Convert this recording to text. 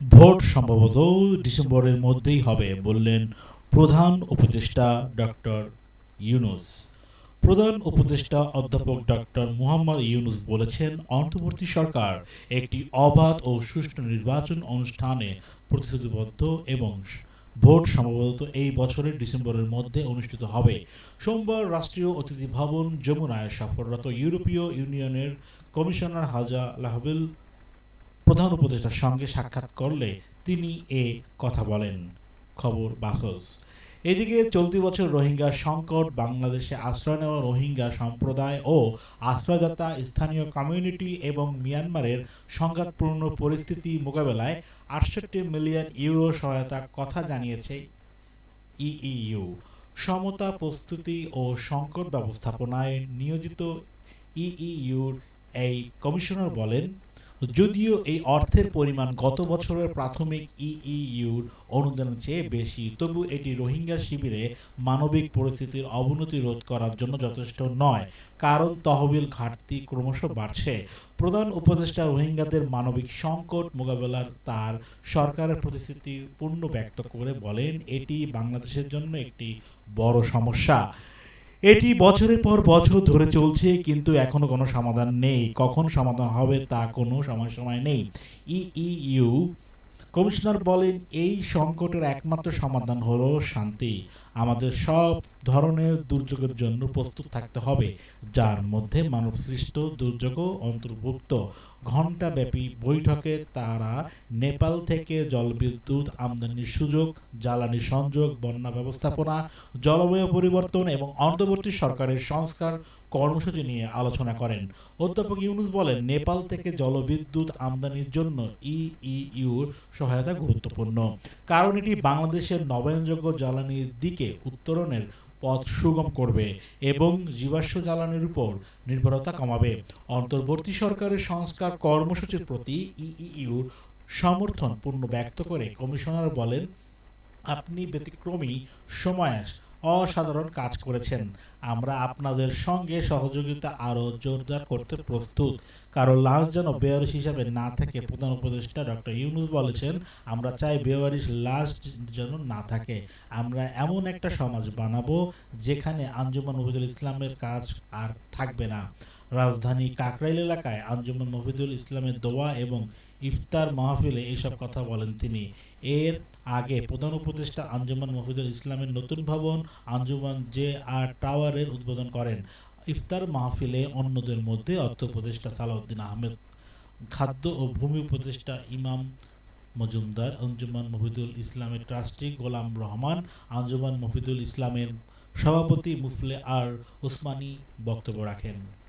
Vote সম্ভবত ডিসেম্বরের মধ্যেই হবে, বললেন প্রধান উপদেষ্টা ডক্টর ইউনুস। প্রধান উপদেষ্টা অধ্যাপক ডক্টর মুহাম্মদ ইউনুস বলেছেন, অন্তর্বর্তী সরকার একটি অবাধ ও সুষ্ঠু নির্বাচন অনুষ্ঠানে প্রতিশ্রুতিবদ্ধ এবং ভোট সম্ভবত এই বছরের ডিসেম্বরের মধ্যে অনুষ্ঠিত হবে। সোমবার রাষ্ট্রীয় অতিথি ভবন যমুনায় সফররত ইউরোপীয় ইউনিয়নের কমিশনার হাজা লাহবিল প্রধান উপদেষ্টার সঙ্গে সাক্ষাৎ করলে তিনি এ কথা বলেন। খবর বাকস এদিকে চলতি বছর রোহিঙ্গা সংকট, বাংলাদেশে আশ্রয় নেওয়া রোহিঙ্গা সম্প্রদায় ও আশ্রয়দাতা স্থানীয় কমিউনিটি এবং মিয়ানমারের সংঘাতপূর্ণ পরিস্থিতি মোকাবেলায় আটষট্টি মিলিয়ন ইউরো সহায়তার কথা জানিয়েছে ইইউ সমতা, প্রস্তুতি ও সংকট ব্যবস্থাপনায় নিয়োজিত ইইউর এই কমিশনার বলেন যদিও এই অর্থের পরিমাণ গত বছরের প্রাথমিক ইইউর অনুদানের চেয়ে বেশি, তবু এটি রোহিঙ্গা শিবিরে মানবিক পরিস্থিতির অবনতি রোধ করার জন্য যথেষ্ট নয়। কারণ তহবিল ঘাটতি ক্রমশ বাড়ছে। প্রধান উপদেষ্টা রোহিঙ্গাদের মানবিক সংকট মোকাবেলার তার সরকারের প্রতিশ্রুতি পূর্ণ ব্যক্ত করে বলেন, এটি বাংলাদেশের জন্য একটি বড় সমস্যা। এটি বছরের পর বছর ধরে চলছে, কিন্তু এখনও কোনো সমাধান নেই। কখন সমাধান হবে তা কোনো সময় সময় নেই ইইউ কমিশনার বলেন, এই সংকটের একমাত্র সমাধান হলো শান্তি। আমাদের সব ধরনের দুর্যোগের জন্য প্রস্তুত থাকতে হবে, যার মধ্যে মানব সৃষ্ট দুর্যোগও অন্তর্ভুক্ত। ঘণ্টাব্যাপী বৈঠকে তারা নেপাল থেকে জলবিদ্যুৎ আমদানির সুযোগ, জ্বালানি সংযোগ, বন্যা ব্যবস্থাপনা, জলবায়ু পরিবর্তন এবং অন্তর্বর্তী সরকারের সংস্কার কর্মসূচি নিয়ে আলোচনা করেন। অধ্যাপক ইউনুস বলেন, নেপাল থেকে জলবিদ্যুৎ আমদানির জন্য ইইউর সহায়তা গুরুত্বপূর্ণ। কারণ এটি বাংলাদেশের নবায়নযোগ্য জ্বালানির দিকে উত্তরণের পথ সুগম করবে এবং জীবাশ্ম জ্বালানির উপর নির্ভরতা কমাবে। অন্তর্বর্তী সরকারের সংস্কার কর্মসূচির প্রতি ইইউর সমর্থন পূর্ণ ব্যক্ত করে কমিশনার বলেন, আপনি ব্যতিক্রমী সময়ে অসাধারণ কাজ করেছেন। আমরা আপনাদের সঙ্গে সহযোগিতা আরও জোরদার করতে প্রস্তুত। কারণ লাঞ্চ যেন বেয়ারিশ হিসাবে না থাকে প্রধান উপদেষ্টা ডক্টর ইউনুস বলেছেন, আমরা চাই বেয়ারিশ লাশ যেন না থাকে। আমরা এমন একটা সমাজ বানাবো যেখানে আঞ্জুমান মহিদুল ইসলামের কাজ আর থাকবে না। রাজধানী কাকরাইল এলাকায় আঞ্জুমান মফিদুল ইসলামের দোয়া এবং ইফতার মাহফিলে এইসব কথা বলেন তিনি। এর আগে প্রধান উপদেষ্টা আঞ্জুমান মফিদুল ইসলামের নতুন ভবন আঞ্জুমান জে আর টাওয়ারের উদ্বোধন করেন, ইফতার মাহফিলে অন্যদের মধ্যে অর্থ উপদেষ্টা সালাউদ্দিন আহমেদ, খাদ্য ও ভূমি উপদেষ্টা ইমাম মজুমদার, আঞ্জুমান মফিদুল ইসলামের ট্রাস্টি গোলাম রহমান, আঞ্জুমান মফিদুল ইসলামের সভাপতি মুফলে আর ওসমানী বক্তব্য রাখেন।